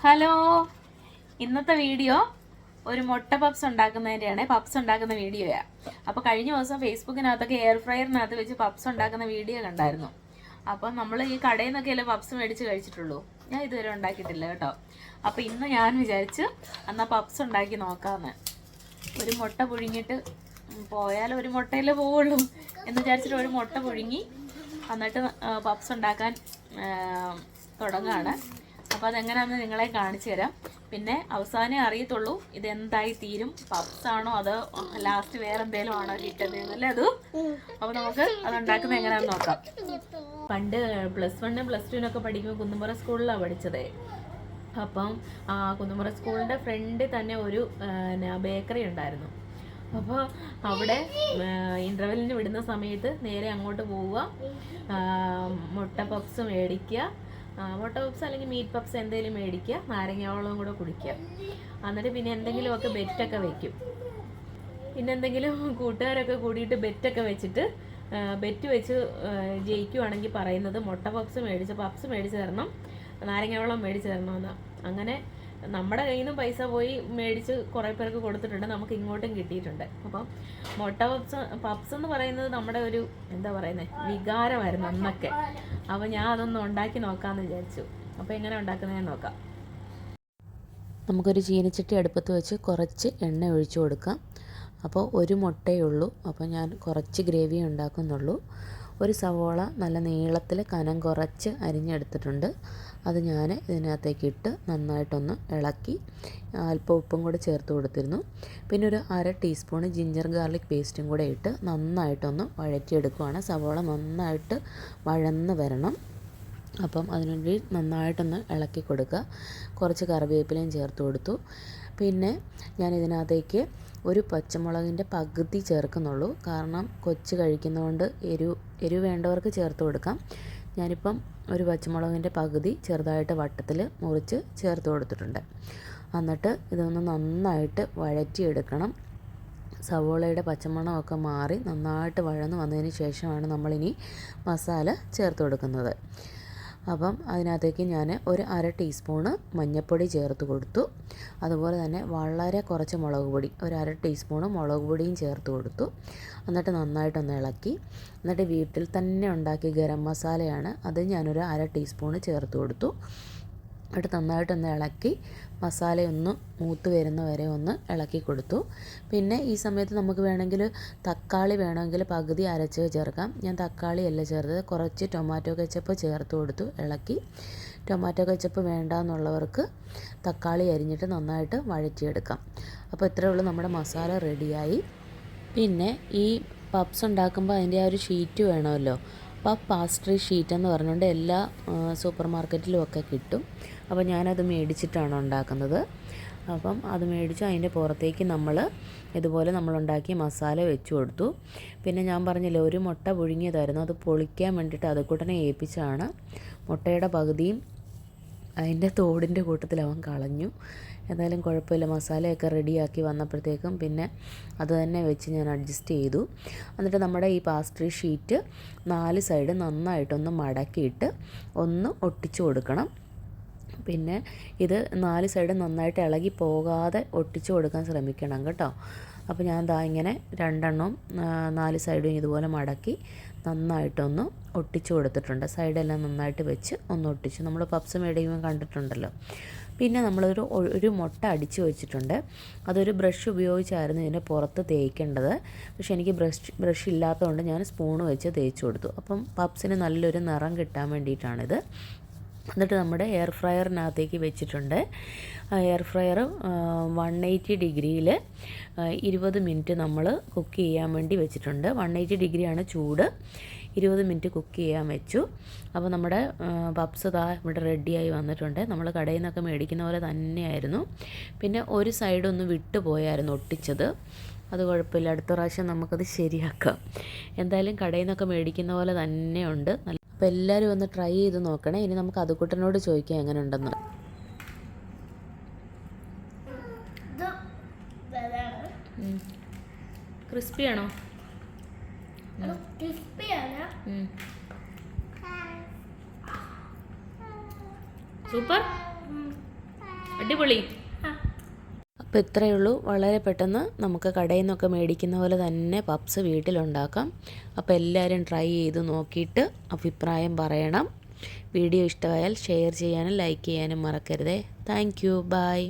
Hello. ഇന്നത്തെ video ഒരു മുട്ട പപ്സ് ഉണ്ടാക്കുന്നതിന്റെയാണ് പപ്സ് ഉണ്ടാക്കുന്ന വീഡിയോയാണ് അപ്പോൾ കഴിഞ്ഞ ദിവസം ഫേസ്ബുക്കിനകത്തൊക്കെ എയർ ഫ്രയറിനകത്ത് വെച്ച് പപ്സ് ഉണ്ടാക്കുന്ന വീഡിയോ കണ്ടായിരുന്നു. അപ്പോൾ നമ്മൾ ഈ കടയിൽ നിന്നൊക്കെയല്ലേ പപ്സ് മേടിച്ച് കഴിച്ചിട്ടുള്ളൂ? ഞാൻ ഇതുവരെ ഉണ്ടാക്കിയിട്ടില്ല കേട്ടോ. അപ്പോൾ ഇന്ന് ഞാൻ വിചാരിച്ച് എന്നാൽ പപ്സ് ഉണ്ടാക്കി നോക്കാമെന്ന് ഒരു മുട്ട പുഴുങ്ങിയിട്ട് പോയാൽ ഒരു മുട്ടയിലേ പോവുള്ളൂ എന്ന് വിചാരിച്ചിട്ട് ഒരു മുട്ട പുഴുങ്ങി എന്നിട്ട് പപ്സ് ഉണ്ടാക്കാൻ തുടങ്ങുകയാണ്. അപ്പോൾ അതെങ്ങനെയാണെന്ന് നിങ്ങളെ കാണിച്ചു തരാം. പിന്നെ അവസാനേ അറിയത്തുള്ളൂ ഇതെന്തായി തീരും. പപ്സ് ആണോ അതോ ലാസ്റ്റ് വേറെ എന്തെങ്കിലും ആണോ കിട്ടുന്നത് അല്ലേ അത്? അപ്പോൾ നമുക്ക് അത് ഉണ്ടാക്കുന്നത് എങ്ങനെയാണെന്ന് നോക്കാം. പണ്ട് പ്ലസ് വണ്ണും പ്ലസ് ടുവിനൊക്കെ പഠിക്കുമ്പോൾ കുന്നുമ്പുറ സ്കൂളിലാണ് പഠിച്ചത്. അപ്പം കുന്നുമുറ സ്കൂളിന്റെ ഫ്രണ്ടിൽ തന്നെ ഒരു ബേക്കറി ഉണ്ടായിരുന്നു. അപ്പോൾ അവിടെ ഇന്റർവെല്ലിന് വിടുന്ന സമയത്ത് നേരെ അങ്ങോട്ട് പോവുക മുട്ട പപ്സ് മേടിക്കുക മുട്ട പപ്സ് അല്ലെങ്കിൽ മീറ്റ് പപ്സ് എന്തെങ്കിലും മേടിക്കുക. നാരങ്ങാവെള്ളവും കൂടെ കുടിക്കുക. എന്നിട്ട് പിന്നെ എന്തെങ്കിലുമൊക്കെ ബെറ്റൊക്കെ വെക്കും. പിന്നെ എന്തെങ്കിലും കൂട്ടുകാരൊക്കെ കൂടിയിട്ട് ബെറ്റൊക്കെ വെച്ചിട്ട് ബെറ്റ് വെച്ച് ജയിക്കുവാണെങ്കിൽ പറയുന്നത് മുട്ട പപ്സ് മേടിച്ച് പപ്സ് മേടിച്ച് തരണം നാരങ്ങ വെള്ളം മേടിച്ച് തരണമെന്ന്. അങ്ങനെ നമ്മുടെ കയ്യിൽ നിന്ന് പൈസ പോയി മേടിച്ച് കുറേ പേർക്ക് കൊടുത്തിട്ടുണ്ട് നമുക്ക് ഇങ്ങോട്ടും കിട്ടിയിട്ടുണ്ട്. അപ്പം മുട്ട പപ്സ് പപ്സ് എന്ന് പറയുന്നത് നമ്മുടെ ഒരു എന്താ പറയുന്നത് വികാരമായിരുന്നു അന്നൊക്കെ. അപ്പോൾ ഞാൻ അതൊന്ന് ഉണ്ടാക്കി നോക്കാമെന്ന് വിചാരിച്ചു. അപ്പോൾ എങ്ങനെ ഉണ്ടാക്കുന്നതെന്ന് നോക്കാം. നമുക്കൊരു ചീനച്ചട്ടി അടുപ്പത്ത് വെച്ച് കുറച്ച് എണ്ണ ഒഴിച്ചു കൊടുക്കാം. അപ്പോൾ ഒരു മുട്ടയേ ഉള്ളൂ. അപ്പോൾ ഞാൻ കുറച്ച് ഗ്രേവി ഉണ്ടാക്കുന്നുള്ളൂ. ഒരു സവോള നല്ല നീളത്തിൽ കനം കുറച്ച് അരിഞ്ഞെടുത്തിട്ടുണ്ട്. അത് ഞാൻ ഇതിനകത്തേക്ക് ഇട്ട് നന്നായിട്ടൊന്ന് ഇളക്കി അല്പം ഉപ്പും കൂടെ ചേർത്ത് കൊടുത്തിരുന്നു. പിന്നെ ഒരു അര ടീസ്പൂൺ ജിഞ്ചർ ഗാർലിക് പേസ്റ്റും കൂടെ ഇട്ട് നന്നായിട്ടൊന്ന് വഴറ്റിയെടുക്കുവാണ്. സവോള നന്നായിട്ട് വഴന്ന് വരണം. അപ്പം അതിനുവേണ്ടി നന്നായിട്ടൊന്ന് ഇളക്കി കൊടുക്കുക. കുറച്ച് കറിവേപ്പിലയും ചേർത്ത് കൊടുത്തു. പിന്നെ ഞാൻ ഇതിനകത്തേക്ക് ഒരു പച്ചമുളകിന്റെ പകുതി ചേർക്കുന്നുള്ളൂ. കാരണം കൊച്ച് കഴിക്കുന്നതുകൊണ്ട് എരിവ് എരിവ് വേണ്ടവർക്ക് ചേർത്ത് കൊടുക്കാം. ഞാനിപ്പം ഒരു പച്ചമുളകിന്റെ പകുതി ചെറുതായിട്ട് വട്ടത്തിൽ മുറിച്ച് ചേർത്ത് കൊടുത്തിട്ടുണ്ട്. എന്നിട്ട് ഇതൊന്ന് നന്നായിട്ട് വഴറ്റിയെടുക്കണം. സവോളയുടെ പച്ചമണമൊക്കെ മാറി നന്നായിട്ട് വഴന്ന് വന്നതിന് ശേഷമാണ് നമ്മളിനി മസാല ചേർത്ത് കൊടുക്കുന്നത്. അപ്പം അതിനകത്തേക്ക് ഞാൻ ഒരു അര ടീസ്പൂണ് മഞ്ഞൾപ്പൊടി ചേർത്ത് കൊടുത്തു. അതുപോലെ തന്നെ വളരെ കുറച്ച് മുളക് പൊടി ഒരു അര ടീസ്പൂണ് മുളക് പൊടിയും ചേർത്ത് കൊടുത്തു. എന്നിട്ട് നന്നായിട്ടൊന്ന് ഇളക്കി. എന്നിട്ട് വീട്ടിൽ തന്നെ ഉണ്ടാക്കിയ ഗരം മസാലയാണ് അത് ഞാനൊരു അര ടീസ്പൂണ് ചേർത്ത് കൊടുത്തു. എന്നിട്ട് നന്നായിട്ടൊന്ന് ഇളക്കി മസാലയൊന്ന് മൂത്ത് വരുന്ന വരെ ഒന്ന് ഇളക്കി കൊടുത്തു. പിന്നെ ഈ സമയത്ത് നമുക്ക് വേണമെങ്കിൽ തക്കാളി വേണമെങ്കിൽ പകുതി അരച്ച് ചേർക്കാം. ഞാൻ തക്കാളി അല്ല ചേർത്തത് കുറച്ച് ടൊമാറ്റോ കെച്ചപ്പ് ചേർത്ത് കൊടുത്തു ഇളക്കി. ടൊമാറ്റോ കെച്ചപ്പ് വേണ്ട എന്നുള്ളവർക്ക് തക്കാളി അരിഞ്ഞിട്ട് നന്നായിട്ട് വഴറ്റിയെടുക്കാം. അപ്പോൾ ഇത്രയേ ഉള്ളൂ നമ്മുടെ മസാല റെഡിയായി. പിന്നെ ഈ പപ്സ് ഉണ്ടാക്കുമ്പോൾ അതിന്റെ ആ ഒരു ഷീറ്റ് വേണമല്ലോ പപ്പ് പാസ്ട്രി ഷീറ്റ് എന്ന് പറഞ്ഞുകൊണ്ട് എല്ലാ സൂപ്പർ മാർക്കറ്റിലും ഒക്കെ കിട്ടും. അപ്പോൾ ഞാനത് മേടിച്ചിട്ടാണ് ഉണ്ടാക്കുന്നത്. അപ്പം അത് മേടിച്ച് അതിന്റെ പുറത്തേക്ക് നമ്മൾ ഇതുപോലെ നമ്മൾ ഉണ്ടാക്കിയ മസാല വെച്ച് കൊടുത്തു. പിന്നെ ഞാൻ പറഞ്ഞില്ലേ ഒരു മുട്ട പുഴുങ്ങിയതായിരുന്നു. അത് പൊളിക്കാൻ വേണ്ടിയിട്ട് അത് കൂട്ടനെ ഏൽപ്പിച്ചാണ്. മുട്ടയുടെ പകുതിയും അതിന്റെ തോടിന്റെ കൂട്ടത്തിൽ അവൻ കളഞ്ഞു. എന്തായാലും കുഴപ്പമില്ല. മസാലയൊക്കെ റെഡിയാക്കി വന്നപ്പോഴത്തേക്കും പിന്നെ അത് തന്നെ വെച്ച് ഞാൻ അഡ്ജസ്റ്റ് ചെയ്തു. എന്നിട്ട് നമ്മുടെ ഈ പാസ്ട്രി ഷീറ്റ് നാല് സൈഡ് നന്നായിട്ടൊന്ന് മടക്കിയിട്ട് ഒന്ന് ഒട്ടിച്ചു കൊടുക്കണം. പിന്നെ ഇത് നാല് സൈഡ് നന്നായിട്ട് ഇളകി പോകാതെ ഒട്ടിച്ചു കൊടുക്കാൻ ശ്രമിക്കണം കേട്ടോ. അപ്പോൾ ഞാൻ ദാ ഇങ്ങനെ രണ്ടെണ്ണം നാല് സൈഡും ഇതുപോലെ മടക്കി നന്നായിട്ടൊന്ന് ഒട്ടിച്ചു കൊടുത്തിട്ടുണ്ട്. സൈഡെല്ലാം നന്നായിട്ട് വെച്ച് ഒന്ന് ഒട്ടിച്ചു. നമ്മൾ പപ്സ് മേടിക്കുമ്പോൾ കണ്ടിട്ടുണ്ടല്ലോ. പിന്നെ നമ്മളൊരു ഒരു മുട്ട അടിച്ചു വെച്ചിട്ടുണ്ട്. അതൊരു ബ്രഷ് ഉപയോഗിച്ചായിരുന്നു ഇതിന്റെ പുറത്ത് തേക്കേണ്ടത്. പക്ഷെ എനിക്ക് ബ്രഷ് ബ്രഷ് ഇല്ലാത്തതുകൊണ്ട് ഞാൻ സ്പൂൺ വെച്ച് തേച്ച് കൊടുത്തു. അപ്പം പപ്സിന് നല്ലൊരു നിറം കിട്ടാൻ വേണ്ടിയിട്ടാണിത്. എന്നിട്ട് നമ്മുടെ എയർ ഫ്രയറിനകത്തേക്ക് വെച്ചിട്ടുണ്ട്. എയർ ഫ്രയർ വൺ എയ്റ്റി ഡിഗ്രിയിൽ ഇരുപത് മിനിറ്റ് നമ്മൾ കുക്ക് ചെയ്യാൻ വേണ്ടി വെച്ചിട്ടുണ്ട്. വൺ എയ്റ്റി ഡിഗ്രിയാണ് ചൂട്. ഇരുപത് മിനിറ്റ് കുക്ക് ചെയ്യാൻ വെച്ചു. അപ്പോൾ നമ്മുടെ പപ്സ് ദാ ഇവിടെ റെഡിയായി വന്നിട്ടുണ്ട്. നമ്മൾ കടയിൽ നിന്നൊക്കെ മേടിക്കുന്ന പോലെ തന്നെയായിരുന്നു. പിന്നെ ഒരു സൈഡ് ഒന്ന് വിട്ടു പോയായിരുന്നു ഒട്ടിച്ചത്. അത് കുഴപ്പമില്ല. അടുത്ത പ്രാവശ്യം നമുക്കത് ശരിയാക്കാം. എന്തായാലും കടയിൽ നിന്നൊക്കെ മേടിക്കുന്ന പോലെ തന്നെയുണ്ട്. നല്ല അപ്പോൾ എല്ലാവരും ഒന്ന് ട്രൈ ചെയ്ത് നോക്കണേ. ഇനി നമുക്ക് അതുക്കുട്ടനോട് ചോദിക്കാം എങ്ങനെ ഉണ്ടെന്ന് ക്രിസ്പിയാണോ? ക്രിസ്പിയാണ്. സൂപ്പർ. അടിപൊളി. അപ്പോൾ ഇത്രയേ ഉള്ളൂ. വളരെ പെട്ടെന്ന് നമുക്ക് കടയിൽ നിന്നൊക്കെ മേടിക്കുന്ന പോലെ തന്നെ പപ്സ് വീട്ടിലുണ്ടാക്കാം. അപ്പോൾ എല്ലാവരും ട്രൈ ചെയ്ത് നോക്കിയിട്ട് അഭിപ്രായം പറയണം. വീഡിയോ ഇഷ്ടമായാൽ ഷെയർ ചെയ്യാനും ലൈക്ക് ചെയ്യാനും മറക്കരുതേ. Thank you. ബൈ.